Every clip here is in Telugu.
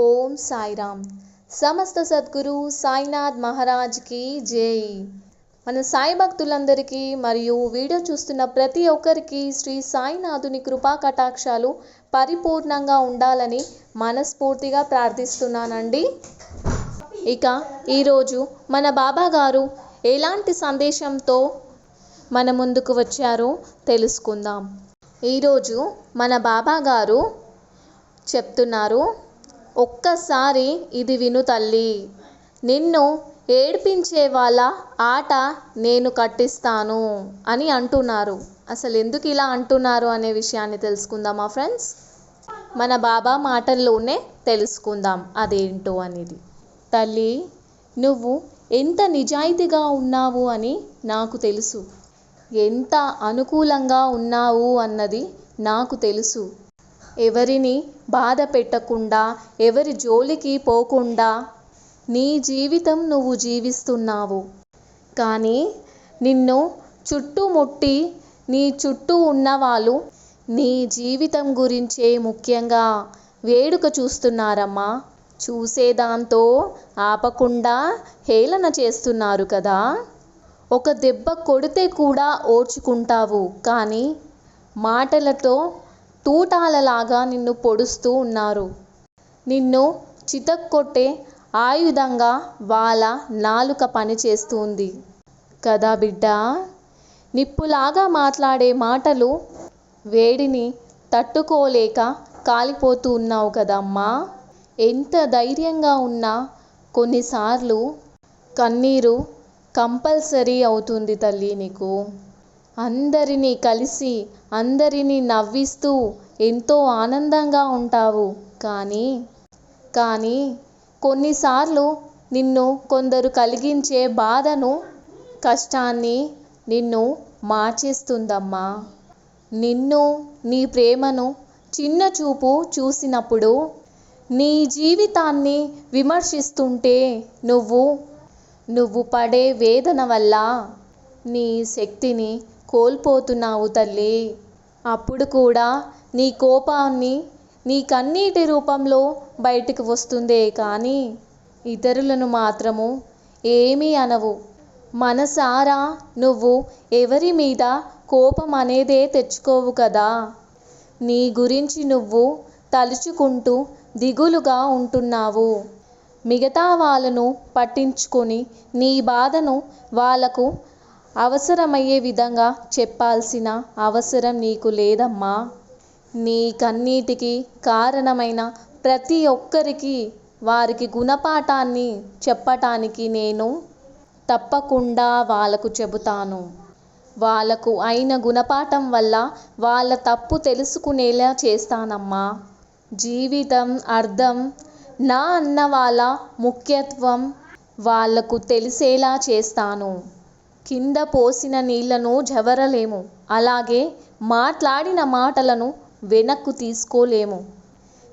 ఓం సాయిరామ్. సమస్త సద్గురు సాయినాథ్ మహారాజ్కి జై. మన సాయి భక్తులందరికీ మరియు వీడియో చూస్తున్న ప్రతి ఒక్కరికి శ్రీ సాయినాథుని కృపా కటాక్షాలు పరిపూర్ణంగా ఉండాలని మనస్ఫూర్తిగా ప్రార్థిస్తున్నానండి. ఇక ఈరోజు మన బాబా గారు ఎలాంటి సందేశంతో మన ముందుకు వచ్చారో తెలుసుకుందాం. ఈరోజు మన బాబా గారు చెప్తున్నారు ఒక్కసారి ఇది విను తల్లి. నిన్ను ఏడ్పించే వాళ్ళ ఆట నేను కట్టిస్తాను అని అంటున్నారు. అసలు ఎందుకు ఇలా అంటున్నారు అనే విషయాన్ని తెలుసుకుందామా ఫ్రెండ్స్? మన బాబా మాటల్లోనే తెలుసుకుందాం అదేంటో అనేది. తల్లి నువ్వు ఎంత నిజాయితీగా ఉన్నావు అని నాకు తెలుసు. ఎంత అనుకూలంగా ఉన్నావు అన్నది నాకు తెలుసు. ఎవరిని బాధ పెట్టకుండా ఎవరి జోలికి పోకుండా నీ జీవితం నువ్వు జీవిస్తున్నావు. కానీ నిన్ను చుట్టుముట్టి నీ చుట్టూ ఉన్నవాళ్ళు నీ జీవితం గురించే ముఖ్యంగా వేడుక చూస్తున్నారమ్మా. చూసేదాంతో ఆపకుండా హేళన చేస్తున్నారు కదా. ఒక దెబ్బ కొడితే కూడా ఓర్చుకుంటావు. కానీ మాటలతో తూటాలలాగా నిన్ను పొడుస్తూ ఉన్నారు. నిన్ను చితక్కొట్టే ఆయుధంగా వాళ్ళ నాలుక పనిచేస్తుంది కదా బిడ్డ? నిప్పులాగా మాట్లాడే మాటలు వేడిని తట్టుకోలేక కాలిపోతూ ఉన్నావు కదమ్మా. ఎంత ధైర్యంగా ఉన్నా కొన్నిసార్లు కన్నీరు కంపల్సరీ అవుతుంది తల్లి నీకు. అందరినీ కలిసి అందరినీ నవ్విస్తూ ఎంతో ఆనందంగా ఉంటావు. కానీ కానీ కొన్నిసార్లు నిన్ను కొందరు కలిగించే బాధను కష్టాన్ని నిన్ను మార్చేస్తుందమ్మా. నిన్ను నీ ప్రేమను చిన్న చూపు చూసినప్పుడు నీ జీవితాన్ని విమర్శిస్తుంటే నువ్వు నువ్వు పడే వేదన వల్ల నీ శక్తిని కోల్పోతున్నావు తల్లి. అప్పుడు కూడా నీ కోపాన్ని నీ కన్నీటి రూపంలో బయటికి వస్తుందే కానీ ఇతరులను మాత్రము ఏమీ అనవు. మనసారా నువ్వు ఎవరి మీద కోపం అనేదే తెచ్చుకోవు కదా. నీ గురించి నువ్వు తలుచుకుంటూ దిగులుగా ఉంటున్నావు. మిగతా వాళ్ళను పట్టించుకొని నీ బాధను వాళ్ళకు అవసరమయ్యే విధంగా చెప్పాల్సిన అవసరం నీకు లేదమ్మా. నీ కన్నీటికి కారణమైన ప్రతి ఒక్కరికి వారికి గుణపాఠాన్ని చెప్పటానికి నేను తప్పకుండా వాళ్ళకు చెబుతాను. వాళ్ళకు అయిన గుణపాఠం వల్ల వాళ్ళ తప్పు తెలుసుకునేలా చేస్తానమ్మా. జీవితం అర్థం నా అన్న వాళ్ళ ముఖ్యత్వం వాళ్ళకు తెలిసేలా చేస్తాను. కింద పోసిన నీళ్ళను జవరలేము. అలాగే మాట్లాడిన మాటలను వెనక్కు తీసుకోలేము.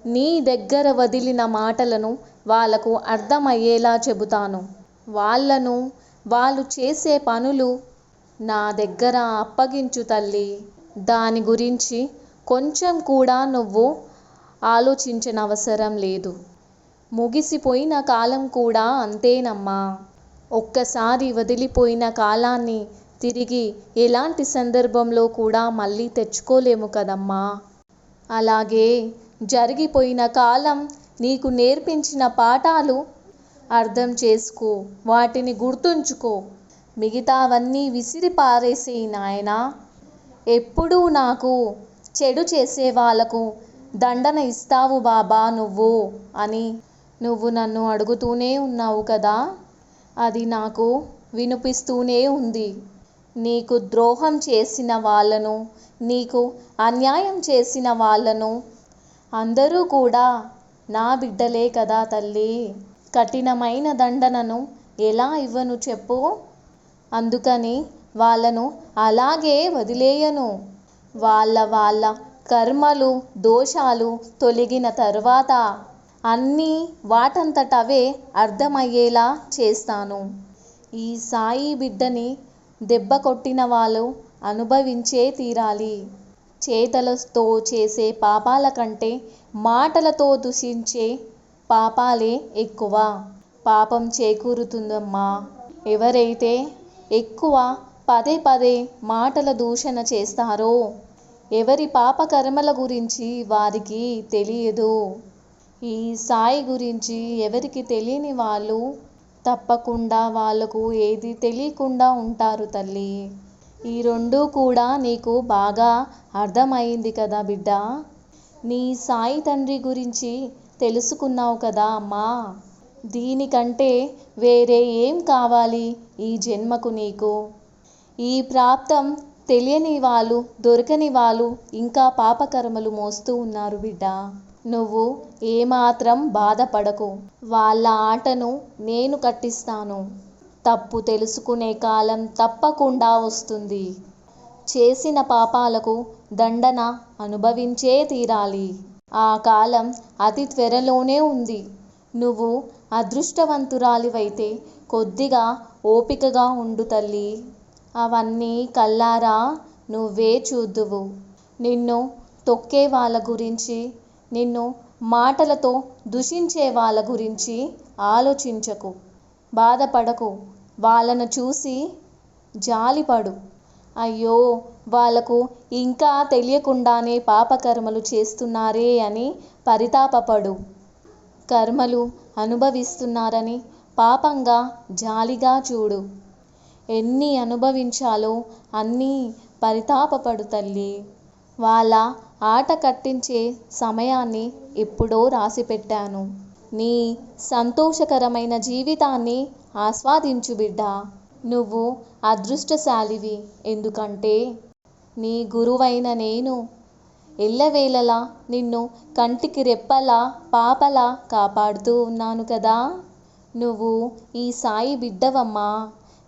నీ దగ్గర వదిలిన మాటలను వాళ్ళకు అర్థమయ్యేలా చెబుతాను. వాళ్ళను వాళ్ళు చేసే పనులు నా దగ్గర అప్పగించు తల్లి. దాని గురించి కొంచెం కూడా నువ్వు ఆలోచించనవసరం లేదు. ముగిసిపోయిన కాలం కూడా అంతేనమ్మా. ఒక్కసారి వదిలిపోయిన కాలాన్ని తిరిగి ఎలాంటి సందర్భంలో కూడా మళ్ళీ తెచ్చుకోలేము కదమ్మా. అలాగే జరిగిపోయిన కాలం నీకు నేర్పించిన పాఠాలు అర్థం చేసుకో వాటిని గుర్తుంచుకో. మిగతావన్నీ విసిరి పారేసే నాయనా. ఎప్పుడూ నాకు చెడు చేసే వాళ్ళకు దండన ఇస్తావు బాబా నువ్వు అని నువ్వు నన్ను అడుగుతూనే ఉన్నావు కదా. అది నాకు వినిపిస్తూనే ఉంది. నీకు ద్రోహం చేసిన వాళ్ళను నీకు అన్యాయం చేసిన వాళ్ళను అందరూ కూడా నా బిడ్డలే కదా తల్లి. కఠినమైన దండనను ఎలా ఇవ్వను చెప్పు? అందుకని వాళ్ళను అలాగే వదిలేయను. వాళ్ళ వాళ్ళ కర్మలు దోషాలు తొలగిన తర్వాత అన్నీ వాటంతటవే అర్థమయ్యేలా చేస్తాను. ఈ సాయి బిడ్డని దెబ్బ కొట్టిన వాళ్ళు అనుభవించే తీరాలి. చేతలతో చేసే పాపాల కంటే మాటలతో దూషించే పాపాలే ఎక్కువ. పాపం చేకూరుతుందమ్మా. ఎవరైతే ఎక్కువ పదే పదే మాటల దూషణ చేస్తారో ఎవరి పాపకర్మల గురించి వారికి తెలియదు. ఈ సాయి గురించి ఎవరికి తెలియని వాళ్ళు తప్పకుండా వాళ్ళకు ఏది తెలియకుండా ఉంటారు తల్లి. ఈ రెండూ కూడా నీకు బాగా అర్థమైంది కదా బిడ్డ. నీ సాయి తండ్రి గురించి తెలుసుకున్నావు కదా అమ్మా. దీనికంటే వేరే ఏం కావాలి ఈ జన్మకు నీకు? ఈ ప్రాప్తం తెలియని వాళ్ళు దొరకని వాళ్ళు ఇంకా పాపకర్మలు మోస్తూ ఉన్నారు బిడ్డ. నువ్వు ఏమాత్రం బాధపడకు. వాళ్ళ ఆటను నేను కట్టిస్తాను. తప్పు తెలుసుకునే కాలం తప్పకుండా వస్తుంది. చేసిన పాపాలకు దండన అనుభవించే తీరాలి. ఆ కాలం అతి త్వరలోనే ఉంది. నువ్వు అదృష్టవంతురాలివైతే కొద్దిగా ఓపికగా ఉండు తల్లి. అవన్నీ కల్లారా నువ్వే చూద్దువు. నిన్ను తొక్కే వాళ్ళ గురించి నిన్ను మాటలతో దూషించే వాళ్ళ గురించి ఆలోచించకు. బాధపడకు. వాళ్ళను చూసి జాలిపడు. అయ్యో వాళ్ళకు ఇంకా తెలియకుండానే పాపకర్మలు చేస్తున్నారే అని పరితాపపడు. కర్మలు అనుభవిస్తున్నారని పాపంగా జాలిగా చూడు. ఎన్ని అనుభవించాలో అన్నీ పరితాపపడు తల్లి. వాళ్ళ ఆట కట్టించే సమయాన్ని ఎప్పుడో రాసిపెట్టాను. నీ సంతోషకరమైన జీవితాన్ని ఆస్వాదించు బిడ్డ. నువ్వు అదృష్టశాలివి. ఎందుకంటే నీ గురువైన నేను ఎల్లవేళలా నిన్ను కంటికి రెప్పలా పాపలా కాపాడుతూ ఉన్నాను కదా. నువ్వు ఈ సాయి బిడ్డవమ్మా.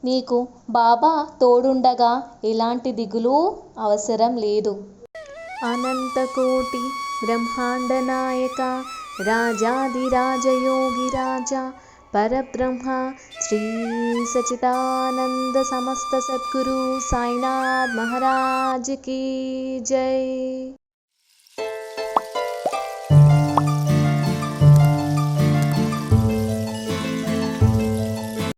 నీకు బాబా తోడుండగా ఎలాంటి దిగులు అవసరం లేదు. अनन्तकोटि अनन्तकोटिब्रह्माण्डनायका राजादिराजयोगिराजा परब्रह्मा श्रीसचिदानन्दसमस्तसद्गुरु की जय।